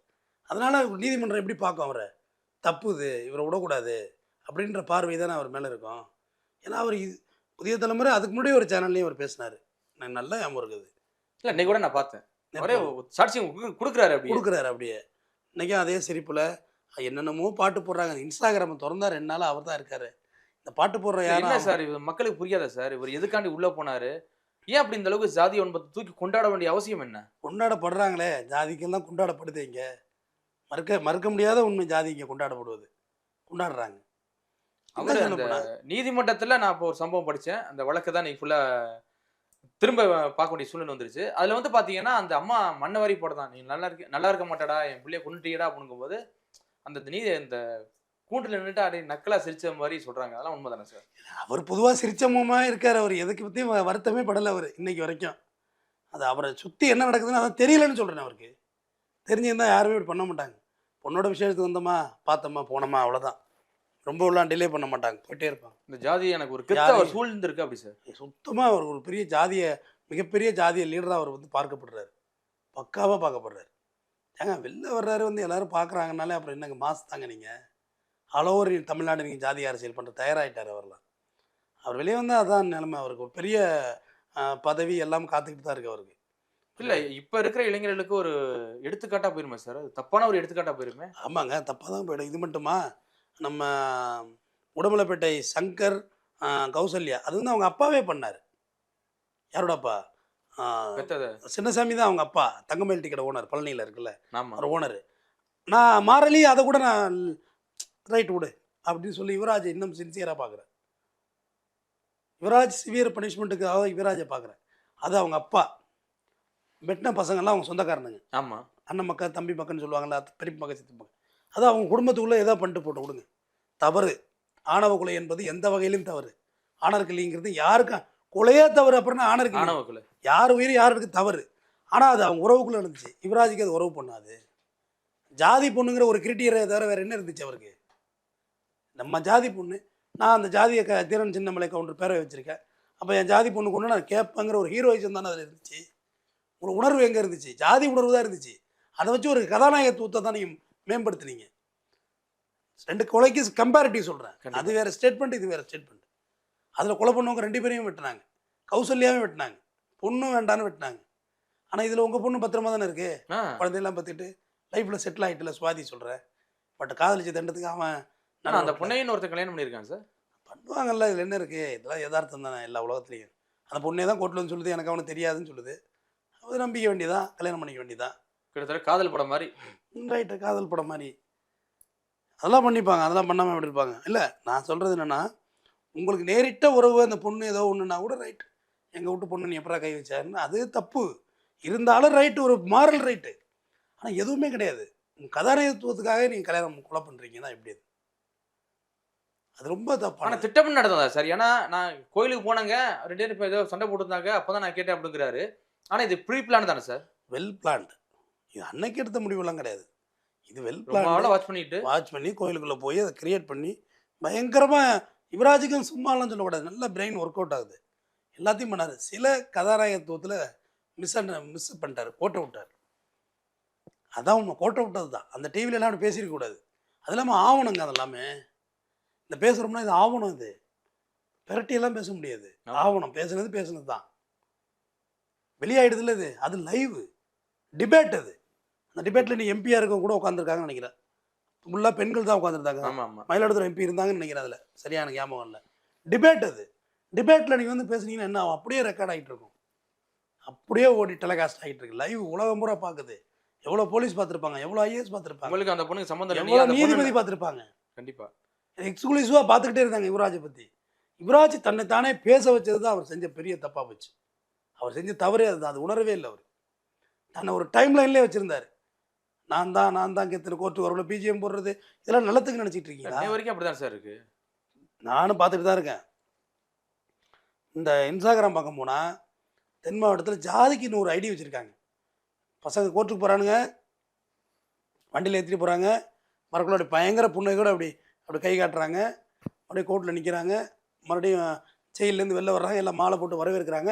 அதனால் நீதிமன்றம் எப்படி பார்க்கும் அவரை? தப்பு இது இவரை விடக்கூடாது அப்படின்ற பார்வை தானே அவர் மேலே இருக்கும். ஏன்னா அவர் இது புதிய தலைமுறை அதுக்கு முன்னாடி ஒரு சேனல்லையும் அவர் பேசினார். நான் நல்லா ஞாபகம் இருக்குது. இல்ல இன்னைக்கு கூட நான் பார்த்தேன். சாட்சியம் குடு- கொடுக்குறாரு அப்படி கொடுக்குறாரு அப்படியே. இன்றைக்கும் அதே சிரிப்பில் என்னென்னமோ பாட்டு போடுறாங்க. இன்ஸ்டாகிராமை திறந்தா ரெண்டு நாள் அவர் தான் இருக்காரு. இந்த பாட்டு போடுற யாரும் சார் இது மக்களுக்கு புரியாத சார்? இவர் எதுக்காண்டி உள்ள போனாரு? ஏன் அப்படி இந்த அளவுக்கு ஜாதி ஒன்பது தூக்கி கொண்டாட வேண்டிய அவசியம் என்ன? கொண்டாடப்படுறாங்களே. ஜாதிக்கெல்லாம் கொண்டாடப்படுது இங்கே. மறுக்க மறுக்க முடியாத உண்மை ஜாதி இங்கே கொண்டாடப்படுவது. கொண்டாடுறாங்க. அவர் அந்த நீதிமன்றத்துல நான் இப்போ ஒரு சம்பவம் படிச்சேன். அந்த வழக்கு தான் நீங்க ஃபுல்லா திரும்ப பார்க்க வேண்டிய சூழ்நிலை வந்துருச்சு. அதுல வந்து பாத்தீங்கன்னா அந்த அம்மா மண்ணை வாரி போடதான். நீ நல்லா இருக்க நல்லா இருக்க மாட்டாடா என் பிள்ளைய கொண்டுட்டியடா அப்படிங்கும் போது அந்த நீதி இந்த கூண்டுல நின்னுட்டு அப்படியே நக்கலா சிரிச்ச மாதிரி சொல்றாங்க. அதெல்லாம் உண்மைதானே சார்? அவர் பொதுவாக சிரிச்சமுமா இருக்கார். அவர் எதுக்கு பற்றியும் வருத்தமே படலை அவர் இன்னைக்கு வரைக்கும். அது அவரை சுற்றி என்ன நடக்குதுன்னு அதான் தெரியலன்னு சொல்கிறேன் அவருக்கு. தெரிஞ்சிருந்தா யாருமே இப்படி பண்ண மாட்டாங்க. பொண்ணோட விஷயத்துக்கு வந்தோமா பார்த்தோமா போனோமா அவ்வளோதான் ரொம்ப எல்லாம் டிலே பண்ண மாட்டாங்க. போயிட்டே இருப்பாங்க. இந்த ஜாதி எனக்கு ஒரு கிட்ட ஜாதி- ஒரு சூழ்ந்து இருக்கு அப்படி சார்? சுத்தமாக அவர் ஒரு பெரிய ஜாதிய மிகப்பெரிய ஜாதிய லீடராக அவர் வந்து பார்க்கப்படுறாரு. பக்காவாக பார்க்கப்படுறாரு. ஏங்க வெளில வர்றாரு வந்து எல்லாரும் பார்க்குறாங்கனாலே அப்புறம் என்னங்க மாஸ் தாங்க நீங்கள் ஆல் ஓவர் தமிழ்நாடு நீங்கள் ஜாதி அரசியல் பண்ணுற தயாராகிட்டார் அவர்லாம். அவர் வெளியே வந்தால் அதான் நிலைமை. அவருக்கு ஒரு பெரிய பதவி எல்லாம் காத்துக்கிட்டு தான் இருக்கு அவருக்கு. இல்ல இப்ப இருக்கிற இளைஞர்களுக்கு ஒரு எடுத்துக்காட்டா போயிருமே சார். அது தப்பான ஒரு எடுத்துக்காட்டா போயிருமே? ஆமாங்க. தப்பாக தான் போயிடும். இது மட்டுமா? நம்ம உடமலைப்பேட்டை சங்கர் கௌசல்யா. அது வந்து அவங்க அப்பாவே பண்ணார். யாரோட அப்பா சின்னசாமி தான் அவங்க அப்பா. தங்கமேல் டிக்கெட் ஓனர் பழனியில் இருக்குல்ல. அவர் ஓனர். நான் மாறலி அதை கூட நான் ரைட் விடு அப்படின்னு சொல்லி யுவராஜ் இன்னும் சின்சியராக பார்க்குறேன் யுவராஜ் சிவியர் பனிஷ்மெண்ட்டுக்காக யுவராஜை பார்க்குறேன் அது அவங்க அப்பா. வெட்டின பசங்கள்லாம் அவங்க சொந்தக்காரனுங்க. ஆமா. அண்ணன் மக்கள் தம்பி மக்கள்னு சொல்லுவாங்கல்ல பெரிய மக்கள் சித்தி மக்கள் அது அவங்க குடும்பத்துக்குள்ளே ஏதோ பண்ணிட்டு போட்டு கொடுங்க தவறு. ஆணவ கொலை என்பது எந்த வகையிலும் தவறு. ஆணர் கிளிங்கிறது யாருக்கும் கொலையே தவறு அப்புறம் ஆணர் கிளி ஆணவக்குள்ள யார் உயிர் யாருக்கு தவறு. ஆனால் அது அவங்க உறவுக்குள்ளே இருந்துச்சு. யுவராஜுக்கு அது உறவு பண்ணாது. ஜாதி பொண்ணுங்கிற ஒரு கிரிட்டீரியை தவிர வேறு என்ன இருந்துச்சு அவருக்கு? நம்ம ஜாதி பொண்ணு நான் அந்த ஜாதியை க தீரன் சின்னமலை கவுண்டர் பேரை வச்சுருக்கேன். அப்போ என் ஜாதி பொண்ணு கொண்டு நான் கேட்பேங்கிற ஒரு ஹீரோயிசம் தானே அதில் இருந்துச்சு. ஒரு உணர்வு எங்கே இருந்துச்சு? ஜாதி உணர்வு தான் இருந்துச்சு. அதை வச்சு ஒரு கதாநாயகத்துவத்தை தான் நீங்கள் மேம்படுத்துனீங்க. ரெண்டு கொலைக்கு கம்பேரிட்டிவ் சொல்கிறேன். அது வேறு ஸ்டேட்மெண்ட் இது வேறு ஸ்டேட்மெண்ட் அதில் கொலை பண்ணவங்க ரெண்டு பேரையும் வெட்டினாங்க. கௌசல்யாவும் வெட்டினாங்க. பொண்ணும் வேண்டான்னு வெட்டினாங்க. ஆனால் இதில் உங்கள் பொண்ணு பத்திரமா தானே இருக்கு? ஆ, குழந்தையெல்லாம் பற்றிட்டு லைஃப்பில் செட்டில் ஆகிட்டுல சுவாதி சொல்கிறேன் பட் காதலிச்ச தண்டத்துக்கு அவன் ஆனா அந்த பொண்ணையும் ஒருத்தர் கல்யாணம் பண்ணியிருக்கான் சார். பண்ணுவாங்கல்ல இதில் என்ன இருக்குது இதெல்லாம் யதார்த்தம் தானே எல்லா உலகத்துலேயும். அந்த பொண்ணே தான் கோர்ட்டில் வந்து சொல்லுது எனக்கு அவனுக்கு தெரியாதுன்னு சொல்லுது. அது நம்பிக்க வேண்டியதான் கல்யாணம் பண்ணிக்க வேண்டியதான் கிட்டத்தட்ட காதல் படம் மாதிரி. ரைட்டு காதல் படம் மாதிரி. அதெல்லாம் பண்ணிப்பாங்க அதெல்லாம் பண்ணாமல் எப்படி இருப்பாங்க? இல்லை நான் சொல்கிறது என்னென்னா உங்களுக்கு நேரிட்ட உறவு அந்த பொண்ணு ஏதோ ஒன்றுனா கூட ரைட் எங்கள் வீட்டு பொண்ணு நீ எப்படா கை வச்சாருன்னு அது தப்பு. இருந்தாலும் ரைட்டு ஒரு மாரல் ரைட்டு ஆனால் எதுவுமே கிடையாது. உங்கள் கதாநாயகத்துவத்துக்காக நீங்கள் கல்யாணம் கொலை பண்ணுறீங்கன்னா எப்படி அது? அது ரொம்ப ஆனா தப்பான திட்டம் நடந்ததா? சார் ஏன்னா நான் கோயிலுக்கு போனாங்க. ரெண்டு பேரும் இப்போ ஏதோ சண்டை போட்டுருந்தாங்க. அப்பதான் நான் கேட்டேன் அப்படிங்கிறாரு. ஆனா இது ப்ரீ பிளான் தானே சார்? வெல் பிளான்டு இது அன்னைக்கு எடுத்த முடிவெல்லாம் கிடையாது. இது வெல் பிளான் வாட்ச் பண்ணிட்டு. வாட்ச் பண்ணி கோயிலுக்குள்ளே போய் அதை கிரியேட் பண்ணி பயங்கரமாக யுவராஜுக்கும் சும்மாலாம் சொல்லக்கூடாது. நல்ல பிரெயின் ஒர்க் அவுட் ஆகுது. எல்லாத்தையும் பண்ணார். சில கதாநாயகத்துவத்தில் மிஸ் மிஸ் பண்ணிட்டார். கோட்டை விட்டார் அதான் உண்மை. கோட்டை விட்டது தான். அந்த டிவில எல்லாம் அப்படி பேசியிருக்க கூடாது அது இல்லாமல் ஆவணங்க அதெல்லாமே. இந்த பேசுகிறோம்னா இது ஆவணம் இது. பெரட்டியெல்லாம் பேச முடியாது. ஆவணம். பேசுனது பேசுனது தான் வெளியாயிடுதுல இது. அது லைவ் டிபேட் அது. அந்த டிபேட்டில் நீ எம்பியாக இருக்க கூட உட்காந்துருக்காங்கன்னு நினைக்கிறேன். ஃபுல்லாக பெண்கள் தான் உட்காந்துருந்தாங்க ஆமா ஆமா மயிலாடுதுறை எம்பி இருந்தாங்கன்னு நினைக்கிறேன் அதில். சரியான ஞாபகம் இல்லை. டிபேட் அது. டிபேட்டில் நீங்கள் வந்து பேசுனீங்கன்னா என்ன ஆகும்? அப்படியே ரெக்கார்ட் ஆகிட்டு இருக்கும். அப்படியே ஓடி டெலிகாஸ்ட் ஆகிட்டு இருக்கு. லைவ் உலகம் பூரா பார்க்குது. எவ்வளோ போலீஸ் பார்த்துருப்பாங்க? எவ்வளோ ஐஏஎஸ் பார்த்துருப்பாங்க? உங்களுக்கு அந்த பொண்ணுக்கு சம்மந்தம் நீதிபதி பார்த்துருப்பாங்க? கண்டிப்பா. எக்ஸ்க்ளூசிவாக பார்த்துக்கிட்டே இருந்தாங்க யுவராஜை பற்றி யுவராஜ் தன்னை தானே பேச வச்சது தான் அவர் செஞ்ச பெரிய தப்பாக போச்சு. அவர் செஞ்ச தவறே அதுதான் அது உணரவே இல்லை அவர். தன்னை ஒரு டைம் லைன்லேயே வச்சுருந்தார். நான் தான் நான் தான் கெத்துன கோர்ட்டு வரல பிஜிஎம் போடுறது இதெல்லாம் நல்லத்துக்கு நினச்சிட்டு இருக்கீங்களா? இன்னை வரைக்கும் அப்படிதான் சார் இருக்கு. நானும் பார்த்துட்டு தான் இருக்கேன். இந்த இன்ஸ்டாகிராம் பக்கம் போனால் தென் மாவட்டத்தில் ஜாதிக்கு நூறு ஐடி வச்சுருக்காங்க. பசங்க கோர்ட்டுக்கு போகிறானுங்க வண்டியில் ஏற்றிட்டு போகிறாங்க அப்படி பயங்கர புண்ணையோட அப்படி அப்படி கை காட்டுறாங்க. அப்படியே கோர்ட்டில் நிற்கிறாங்க மறுபடியும் ஜெயிலேருந்து வெளில வர்றாங்க. எல்லாம் மாலை போட்டு வரவேற்கிறாங்க.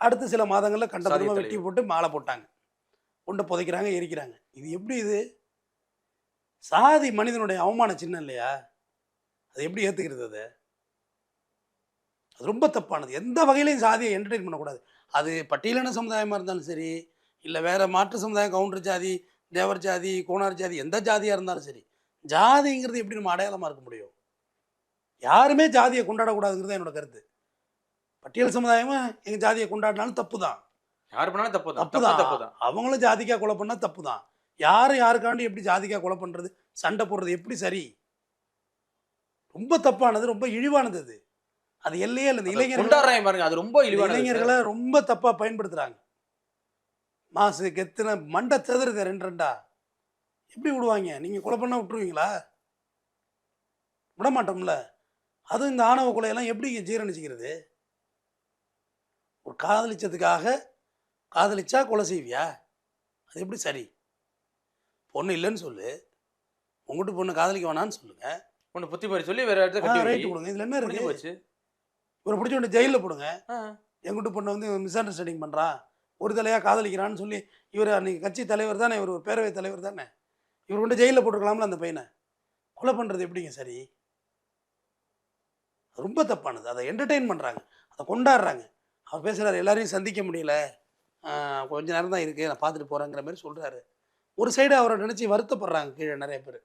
அடுத்த சில மாதங்களில் கண்டபடியாக சாதிய வெட்டி போட்டு மாலை போட்டாங்க. கொண்டு புதைக்கிறாங்க எரிக்கிறாங்க. இது எப்படி இது? சாதி மனிதனுடைய அவமான சின்னம் இல்லையா? அது எப்படி ஏற்றுக்கிறது அது? அது ரொம்ப தப்பானது. எந்த வகையிலையும் சாதியை என்டர்டெயின் பண்ணக்கூடாது. அது பட்டியலின சமுதாயமாக இருந்தாலும் சரி இல்லை வேற மாற்று சமுதாயம் கவுண்டர் ஜாதி தேவர் ஜாதி கோணார் ஜாதி எந்த ஜாதியாக இருந்தாலும் சரி ஜாதிங்கிறது எப்படி நம்ம அடையாளமாக இருக்க முடியும்? யாருமே ஜாதியை கொண்டாடக்கூடாதுங்கிறது என்னோட கருத்து. பட்டியல் சமுதாயமும் எங்கள் ஜாதியை கொண்டாடினாலும் தப்பு தான் யார் பண்ணாலும் தப்பு தான் தப்பு தான் தப்பு தான் அவங்களும் ஜாதிக்கா கொலை பண்ணா தப்பு தான் யார் யாருக்காண்டி எப்படி ஜாதிக்கா கொலை பண்றது? சண்டை போடுறது எப்படி சரி? ரொம்ப தப்பானது ரொம்ப இழிவானது அது. அது எல்லையே இல்லை. இந்த இளைஞர்கள் பாருங்க. அது ரொம்ப இளைஞர்களை ரொம்ப தப்பா பயன்படுத்துறாங்க. மாசு கெத்துன மண்டை செதறுது ரெண்டு ரெண்டா. எப்படி விடுவாங்க. நீங்க கொலை பண்ணா விட்டுருவீங்களா? விட மாட்டோம்ல அதுவும் இந்த ஆணவ கொலையெல்லாம் எப்படி ஜீரணிச்சுக்கிறது? ஒரு காதலிச்சதுக்காக காதலிச்சா கொலை செய்வியா? அது எப்படி சரி? பொண்ணு இல்லைன்னு சொல்லு. உங்ககிட்ட பொண்ணு காதலிக்க வேணான்னு சொல்லுங்க. ஒண்ணு புத்தி மாதிரி சொல்லி வேற இடத்துல ரைட்டு. கொடுங்க. இதுல என்ன இருக்கு? போச்சு. இவரை பிடிச்ச உடனே ஜெயிலில் போடுங்க. எங்கிட்ட பொண்ணை வந்து மிஸ் அண்டர்ஸ்டாண்டிங் பண்ணுறான் ஒரு தலையாக காதலிக்கிறான்னு சொல்லி இவர் அன்னைக்கு கட்சி தலைவர் தானே? இவர் ஒரு பேரவை தலைவர் தானே? இவர் கொண்டு ஜெயிலில் போட்டுருக்கலாம்ல அந்த பையனை. கொலை பண்ணுறது எப்படிங்க சரி? ரொம்ப தப்பானது. அதை என்டர்டெயின் பண்ணுறாங்க அதை கொண்டாடுறாங்க. அவர் பேசுகிறார் எல்லாரையும் சந்திக்க முடியல. கொஞ்ச நேரம் தான் இருக்குது நான் பார்த்துட்டு போகிறேங்கிற மாதிரி சொல்கிறாரு ஒரு சைடு அவரை நினச்சி வருத்தப்படுறாங்க கீழே நிறைய பேர்.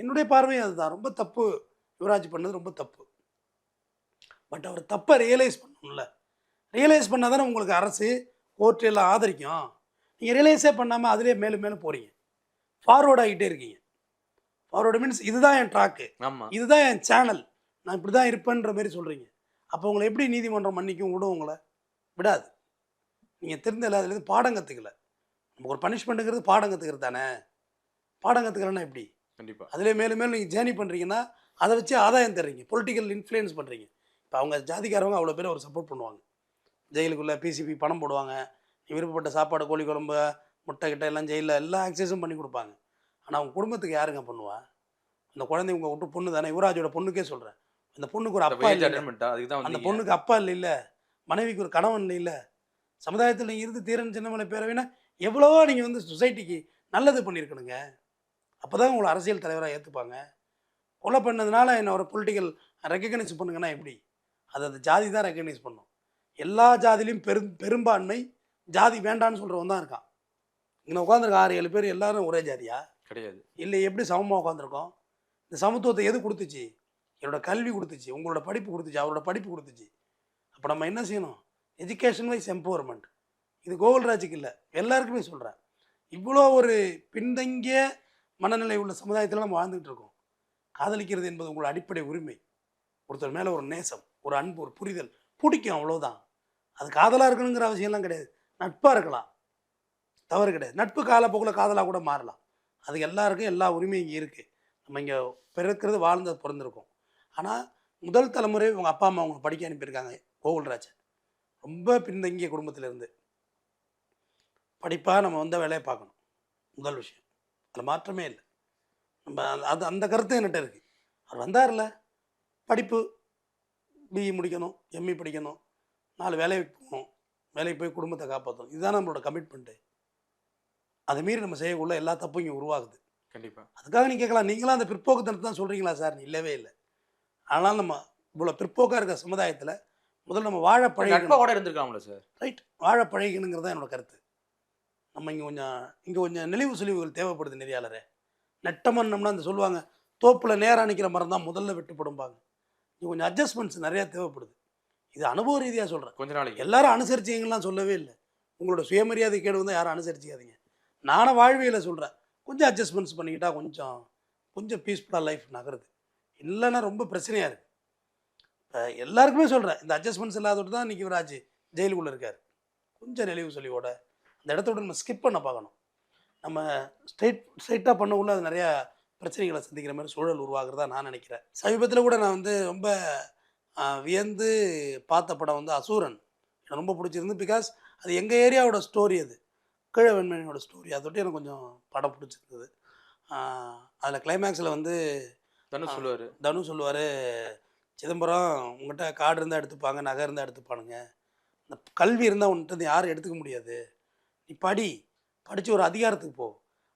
என்னுடைய பார்வையும் அதுதான். ரொம்ப தப்பு. யுவராஜ் பண்ணது ரொம்ப தப்பு. பட் அவர் தப்பை ரியலைஸ் பண்ணணும்ல. ரியலைஸ் பண்ணால் தானே உங்களுக்கு அரசு கோர்ட்டு எல்லாம் ஆதரிக்கும். நீங்கள் ரியலைஸே பண்ணாமல் அதிலே மேலும் மேலும் போகிறீங்க ஃபார்வர்ட் ஆகிட்டே இருக்கீங்க. ஃபார்வர்டு மீன்ஸ் இதுதான் என் ட்ராக்கு ஆமா. இதுதான் என் சேனல் நான் இப்படி தான் இருப்பேன்ற மாதிரி சொல்கிறீங்க அப்போ உங்களை எப்படி நீதிமன்றம் மன்னிக்கும்? விடும் உங்களை. விடாது. நீங்கள் தெரிஞ்சல அதுலேருந்து பாடம் கற்றுக்கல நமக்கு ஒரு பனிஷ்மெண்ட்டுங்கிறது பாடம் கற்றுக்கிறது தானே? பாடம் கற்றுக்கலன்னா எப்படி? கண்டிப்பா. அதிலே மேலும் மேலும் நீங்கள் ஜேர்னி பண்ணுறீங்கன்னா அதை வச்சு ஆதாயம் தர்றீங்க. பொலிட்டிக்கல் இன்ஃப்ளூயன்ஸ் பண்ணுறீங்க இப்போ அவங்க ஜாதிக்காரவங்க அவ்வளோ பேர் ஒரு சப்போர்ட் பண்ணுவாங்க. ஜெயிலுக்குள்ளே பிசிபி பணம் போடுவாங்க. விருப்பப்பட்ட சாப்பாடு கோழி குழம்பு முட்டை கிட்ட எல்லாம் ஜெயிலில் எல்லா ஆக்சஸும் பண்ணி கொடுப்பாங்க. ஆனால் அவங்க குடும்பத்துக்கு யாருங்க பண்ணுவா? அந்த குழந்தை உங்கள் விட்டு பொண்ணு தானே? யுவராஜோட பொண்ணுக்கே சொல்கிறேன் அந்த பொண்ணுக்கு ஒரு அப்பா இல்லை அந்த. பொண்ணுக்கு அப்பா இல்லை இல்லை மனைவிக்கு ஒரு கணவன் இல்லை இல்லை சமுதாயத்தில் நீங்கள் இருந்து தீரன் சின்னமலை பேரவைனா எவ்வளவோ நீங்கள் வந்து சொசைட்டிக்கு நல்லது பண்ணியிருக்கணுங்க. அப்போ தான் உங்களை அரசியல் தலைவராக ஏற்றுப்பாங்க கொலை பண்ணதுனால என்ன ஒரு பொலிட்டிக்கல் ரெக்கக்னைஸ் பண்ணுங்கன்னா எப்படி? அது அந்த ஜாதி தான் ரெக்கக்னைஸ் பண்ணும். எல்லா ஜாதிலையும் பெரும் பெரும்பான்மை ஜாதி வேண்டான்னு சொல்கிறவன் தான் இருக்கான். இங்கே உட்காந்துருக்க ஆறு ஏழு பேர் எல்லாரும் ஒரே ஜாதியா? கிடையாது. இல்லை எப்படி சமமாக உட்காந்துருக்கோம் இந்த சமத்துவத்தை எது கொடுத்துச்சு? என்னோட கல்வி கொடுத்துச்சு உங்களோட படிப்பு கொடுத்துச்சு அவரோட படிப்பு கொடுத்துச்சு. அப்போ நம்ம என்ன செய்யணும்? எஜுகேஷன் வைஸ் எம்பவர்மெண்ட் இது கோகுல்ராஜுக்கு இல்லை எல்லாருக்குமே சொல்கிறேன் இவ்வளோ ஒரு பின்தங்கிய மனநிலை உள்ள சமுதாயத்தில் நம்ம வாழ்ந்துகிட்டு இருக்கோம். காதலிக்கிறது என்பது உங்களோட அடிப்படை உரிமை. ஒருத்தர் மேலே ஒரு நேசம் ஒரு அன்பு ஒரு புரிதல். பிடிக்கும் அவ்வளோதான் அது காதலாக இருக்கணுங்கிற அவசியம்லாம் கிடையாது. நட்பாக இருக்கலாம். தவறு கிடையாது. நட்பு காலப்போக்கில் காதலாக கூட மாறலாம். அது எல்லாருக்கும் எல்லா உரிமையும் இங்கே இருக்குது நம்ம இங்கே பிறக்கிறது வாழ்ந்தது பிறந்திருக்கோம். ஆனால் முதல் தலைமுறை இவங்க அப்பா அம்மா அவங்க படிக்க அனுப்பியிருக்காங்க கோகுல்ராஜ் ரொம்ப பின்தங்கிய குடும்பத்திலேருந்து. படிப்பாக நம்ம வந்த வேலையை பார்க்கணும். முதல் விஷயம். அதில் மாற்றமே இல்லை. நம்ம அந்த- அது அந்த கருத்து என்கிட்ட இருக்குது அவர் வந்தார்ல படிப்பு பிஇ முடிக்கணும் எம்இ படிக்கணும். நாலு வேலைக்கு போகணும். வேலைக்கு போய் குடும்பத்தை காப்பாற்றணும் இதுதான் நம்மளோட கமிட்மெண்ட்டு அதை மீறி நம்ம செய்யக்குள்ள எல்லா தப்பும் இங்கே உருவாகுது. கண்டிப்பா. அதுக்காக நீ கேட்கலாம். நீங்களும் அந்த பிற்போக்குத்தனத்தை தான் சொல்கிறீங்களா சார்? இல்லவே இல்லை. ஆனால் நம்ம இவ்வளோ பிற்போக்காக இருக்க சமுதாயத்தில் முதல்ல நம்ம வாழ நட்பா பழகணும். கூட இருந்திருக்காங்களா சார்? ரைட் வாழ பழகணுங்கிறது தான் என்னோட கருத்து. நம்ம இங்கே கொஞ்சம் இங்கே கொஞ்சம் நெளிவு சுழிவுகள் தேவைப்படுது நெறியாளரே. நெட்டமன்னம்னா அந்த சொல்லுவாங்க தோப்பில் நேராக நிற்கிற மரம் தான் முதல்ல வெட்டுப்படும்பாங்க. இங்கே கொஞ்சம் அட்ஜஸ்ட்மெண்ட்ஸ் நிறையா தேவைப்படுது. இது அனுபவ ரீதியாக சொல்கிறேன் கொஞ்ச நாளைக்கு. எல்லாரும் அனுசரிச்சிங்கலாம் சொல்லவே இல்லை. உங்களோட சுயமரியாதை கேடு வந்து யாரும் அனுசரிச்சிக்காதீங்க. நானும் வாழ்வியலை சொல்கிறேன் கொஞ்சம் அட்ஜஸ்ட்மெண்ட்ஸ் பண்ணிக்கிட்டா கொஞ்சம் கொஞ்சம் பீஸ்ஃபுல்லாக லைஃப் நகருது. இல்லைன்னா ரொம்ப பிரச்சனையாக இருக்குது இப்போ எல்லாருக்குமே சொல்கிறேன் இந்த அட்ஜஸ்ட்மெண்ட்ஸ் இல்லாதோடு தான் இன்றைக்கி விராஜ் ஜெயிலுக்குள்ளே இருக்கார். கொஞ்சம் நெளிவு சொல்லியோட அந்த இடத்தோட நம்ம ஸ்கிப் பண்ண பார்க்கணும். நம்ம ஸ்ட்ரைட் ஸ்ட்ரைட்டாக பண்ணக்குள்ள அது நிறையா பிரச்சனைகளை சந்திக்கிற மாதிரி சூழல் உருவாகிறதா நான் நினைக்கிறேன். சமீபத்தில் கூட நான் வந்து ரொம்ப வியந்து பார்த்த படம் வந்து அசூரன். எனக்கு ரொம்ப பிடிச்சிருந்து பிகாஸ் அது எங்கள் ஏரியாவோட ஸ்டோரி அது. கீழ வெண்மணியோட ஸ்டோரி அதொட்டி எனக்கு கொஞ்சம் படம் பிடிச்சிருந்தது. அதில் கிளைமேக்ஸில் வந்து தனுஷ் சொல்லுவாரு. தனு சொல்லுவார் சிதம்பரம் உங்கள்கிட்ட கார்டு இருந்தால் எடுத்துப்பாங்க நகை இருந்தால் எடுத்துப்பானுங்க. இந்த கல்வி இருந்தால் உன்கிட்ட யாரும் எடுத்துக்க முடியாது. நீ படி. படித்து ஒரு அதிகாரத்துக்கு போ.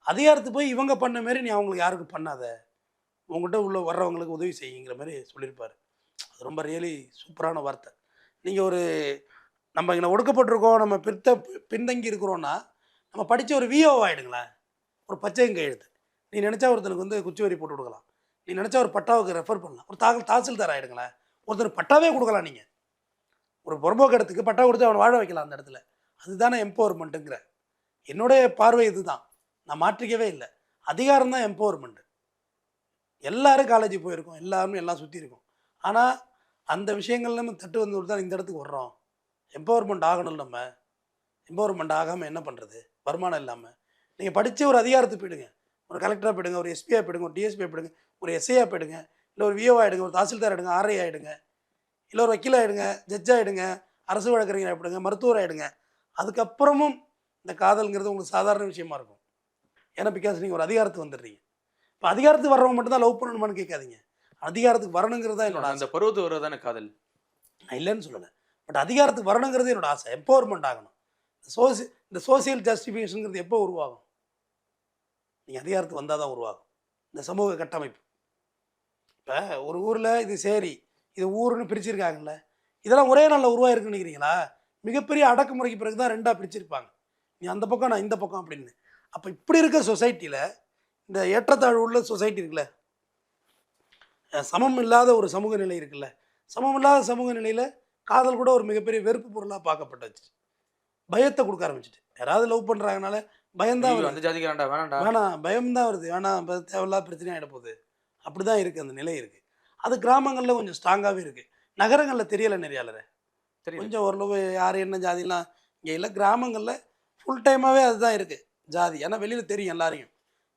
அதிகாரத்துக்கு போய் இவங்க பண்ண மாரி நீ அவங்களுக்கு யாருக்கும் பண்ணாத. உங்கள்கிட்ட உள்ள வர்றவங்களுக்கு உதவி செய்யுங்கிற மாதிரி சொல்லியிருப்பார். அது ரொம்ப ரியலி சூப்பரான வார்த்தை. நீங்கள் ஒரு நம்ம இங்கே ஒடுக்கப்பட்டிருக்கோம் நம்ம பிற்த பின்தங்கி இருக்கிறோன்னா நம்ம படித்த ஒரு விஓ ஆகிடுங்களேன் ஒரு பச்சையும் கையெழுத்து நீ நினச்சா ஒருத்தனுக்கு வந்து குச்சி வரி போட்டு கொடுக்கலாம். நீ நினச்சா ஒரு பட்டாவுக்கு ரெஃபர் பண்ணலாம். ஒரு தாக்கல் தாசில்தார் ஆகிடுங்களேன் ஒருத்தர் பட்டாவே கொடுக்கலாம் நீங்கள் ஒரு புறம்போக்கு இடத்துக்கு பட்டா கொடுத்து அவனை வாழ வைக்கலாம் அந்த இடத்துல. அதுதானே எம்பவர்மெண்ட்டுங்கிற என்னுடைய பார்வை இதுதான். நான் மாற்றிக்கவே இல்லை. அதிகாரம் தான் எம்பவர்மெண்ட்டு எல்லோரும் காலேஜ் போயிருக்கோம். எல்லாருமே எல்லாம் சுற்றி இருக்கோம். ஆனால் அந்த விஷயங்கள்ல நம்ம தட்டு வந்து தான் இந்த இடத்துக்கு வர்றோம். எம்பவர்மெண்ட் ஆகணும் நம்ம. எம்பவர்மெண்ட் ஆகாமல் என்ன பண்ணுறது வருமானம் இல்லாமல் நீங்கள் படித்து ஒரு அதிகாரத்துக்கு போயிடுங்க. ஒரு கலெக்டராக போயிடுங்க ஒரு எஸ்பியாக போயிடுங்க ஒரு டிஎஸ்பியாக போயிடுங்க ஒரு எஸ்ஐயாக போயிடுங்க இல்லை ஒரு விஓ ஆகிடுங்க ஒரு தாசில்தார் ஆகிடுங்க ஆர்ஐ ஆகிடுங்க இல்லை ஒரு வக்கீல் ஆகிடுங்க ஜட்ஜ் ஆகிடுங்க அரசு வழக்கறிஞர் ஆகிடுங்க மருத்துவர் ஆகிடுங்க அதுக்கப்புறமும் இந்த காதல்ங்கிறது உங்களுக்கு சாதாரண விஷயமா இருக்கும். ஏன்னா பிகாஸ் நீங்கள் ஒரு அதிகாரத்துக்கு வந்துடுறீங்க. இப்போ அதிகாரத்துக்கு வர்றவங்க மட்டும் தான் லவ் பண்ணணுமான்னு கேட்காதீங்க. அதிகாரத்துக்கு வரணுங்கிறது தான் என்னோட அந்த பருவத்து வர்றதானே காதல்? நான் இல்லைன்னு சொல்லலை. பட் அதிகாரத்துக்கு வரணுங்கிறது என்னோட ஆசை. எம்பவர்மெண்ட் ஆகணும். சோசி இந்த சோசியல் ஜஸ்டிஃபிகேஷனுங்கிறது எப்போ உருவாகும்? நீங்கள் அதிகாரத்துக்கு வந்தால் தான் உருவாகும். இந்த சமூக கட்டமைப்பு. இப்போ ஒரு ஊரில் இது சரி இது ஊருன்னு பிரிச்சிருக்காங்கல்ல. இதெல்லாம் ஒரே நாளில் உருவாயிருக்குன்னு நினைக்கிறீங்களா? மிகப்பெரிய அடக்குமுறைக்கு பிறகு தான் ரெண்டாக பிரிச்சிருப்பாங்க. நீ அந்த பக்கம் நான் இந்த பக்கம் அப்படின்னு. அப்போ இப்படி இருக்க சொசைட்டியில் இந்த ஏற்றத்தாழ்வு உள்ள சொசைட்டி இருக்குல்ல சமம் இல்லாத ஒரு சமூக நிலை இருக்குல்ல. சமமில்லாத சமூக நிலையில் காதல் கூட ஒரு மிகப்பெரிய வெறுப்பு பொருளாக பார்க்கப்பட்டுச்சு பயத்தை கொடுக்க ஆரம்பிச்சிட்டு. யாராவது லவ் பண்ணுறாங்கனால பயம்தான் வருது. அந்த ஜாதிக்காரன்டா வேணாம்டா. வேணாம் பயம்தான் வருது. வேணாம் தேவையில்லாத பிரச்சனை ஆகிட போகுது. அப்படி தான் இருக்குது அந்த நிலை இருக்குது அது கிராமங்களில் கொஞ்சம் ஸ்ட்ராங்காகவே இருக்குது நகரங்களில் தெரியலை நிறையாளர கொஞ்சம் ஓரளவு யார் என்ன ஜாதிலாம் இங்கே இல்லை கிராமங்களில் ஃபுல் டைமாகவே அதுதான் இருக்குது ஜாதி. ஏன்னா வெளியில் தெரியும் எல்லாரையும்.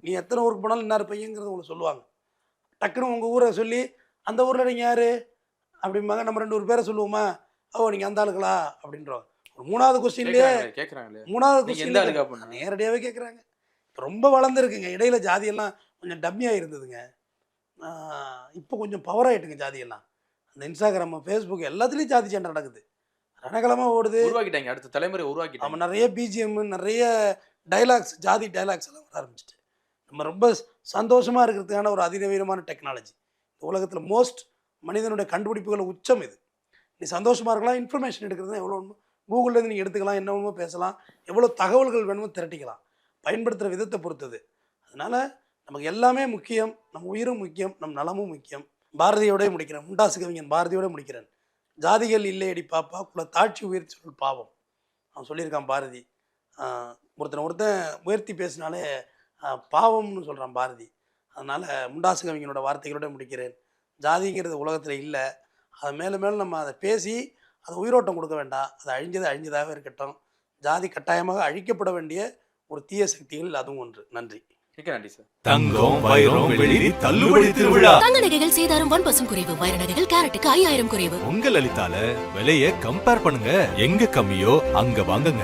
நீ எத்தனை ஊருக்கு போனாலும் இன்னார் பையங்கிறது உங்களுக்கு சொல்லுவாங்க. டக்குன்னு உங்கள் ஊரை சொல்லி அந்த ஊரில் நீங்கள் யார்? அப்படிம்பாங்க. நம்ம ரெண்டு ஒரு பேரை சொல்லுவோமா? ஓ நீங்கள் அந்த ஆளுங்களா? அப்படின்றோம். ஒரு மூணாவது கொஸ்டின்லேயே கேக்குறாங்களே மூணாவது கொஸ்டின் நேரடியாகவே கேட்குறாங்க இப்போ ரொம்ப வளர்ந்துருக்குங்க. இடையில ஜாதியெல்லாம் கொஞ்சம் டம்மியாக இருந்ததுங்க இப்போ கொஞ்சம் பவர் ஆகிட்டுங்க ஜாதியெல்லாம். அந்த இன்ஸ்டாகிராம் ஃபேஸ்புக் எல்லாத்துலேயும் ஜாதி சண்டை நடக்குது. ரணகலமாக ஓடுது. உருவாக்கிட்டாங்க. அடுத்த தலைமுறை உருவாக்கிட்டாங்க. நம்ம நிறைய பிஜிஎம் நிறைய டைலாக்ஸ் ஜாதி டைலாக்ஸ் எல்லாம் வர ஆரம்பிச்சிட்டு. நம்ம ரொம்ப சந்தோஷமாக இருக்கிறதுக்கான ஒரு அதிநவீனமான டெக்னாலஜி உலகத்தில் மோஸ்ட் மனிதனுடைய கண்டுபிடிப்புகள் உச்சம் இது. நீ சந்தோஷமாக இருக்கலாம் இன்ஃபர்மேஷன் எடுக்கிறது எவ்வளோ வேணுமோ கூகுள்லேருந்து நீங்கள் எடுத்துக்கலாம் என்ன வேணுமோ பேசலாம் எவ்வளோ தகவல்கள் வேணுமோ திரட்டிக்கலாம். பயன்படுத்துகிற விதத்தை பொறுத்தது. அதனால் நமக்கு எல்லாமே முக்கியம் நம்ம உயிரும் முக்கியம் நம் நலமும் முக்கியம். பாரதியோடய முடிக்கிறேன். முண்டாசு கவிஞன் பாரதியோட முடிக்கிறேன். ஜாதிகள் இல்லையடி பாப்பா குல தாட்சி உயிர் சொல் பாவம். அவன் சொல்லியிருக்கான் பாரதி. ஒருத்தன் ஒருத்தனை ஒருத்தன் உயர்த்தி பேசினாலே பாவம்னு சொல்கிறான் பாரதி. அதனால் முண்டாசு கவிஞனோட வார்த்தைகளோட முடிக்கிறேன். ஜாதிங்கிறது உலகத்தில் இல்லை. அதை மேலும் மேலும் நம்ம அதை பேசி அதை உயிரோட்டம் கொடுக்க வேண்டாம். அது அழிஞ்சது அழிஞ்சதாகவே இருக்கட்டும். ஜாதி கட்டாயமாக அழிக்கப்பட வேண்டிய ஒரு தீய சக்திகள் அதுவும் ஒன்று. நன்றி. மிக்க நன்றி சார். தங்கம் வைரம் வெள்ளி தள்ளுபடி திருவிழா. தங்க நகைகள் சேதாரம் ஒன் பர்சன்ட் குறைவு. வைர நகைகள் கேரட்டுக்கு ஐயாயிரம் குறைவு. உங்க லலிதால விலைய கம்பேர் பண்ணுங்க. எங்க கம்மியோ அங்க வாங்குங்க.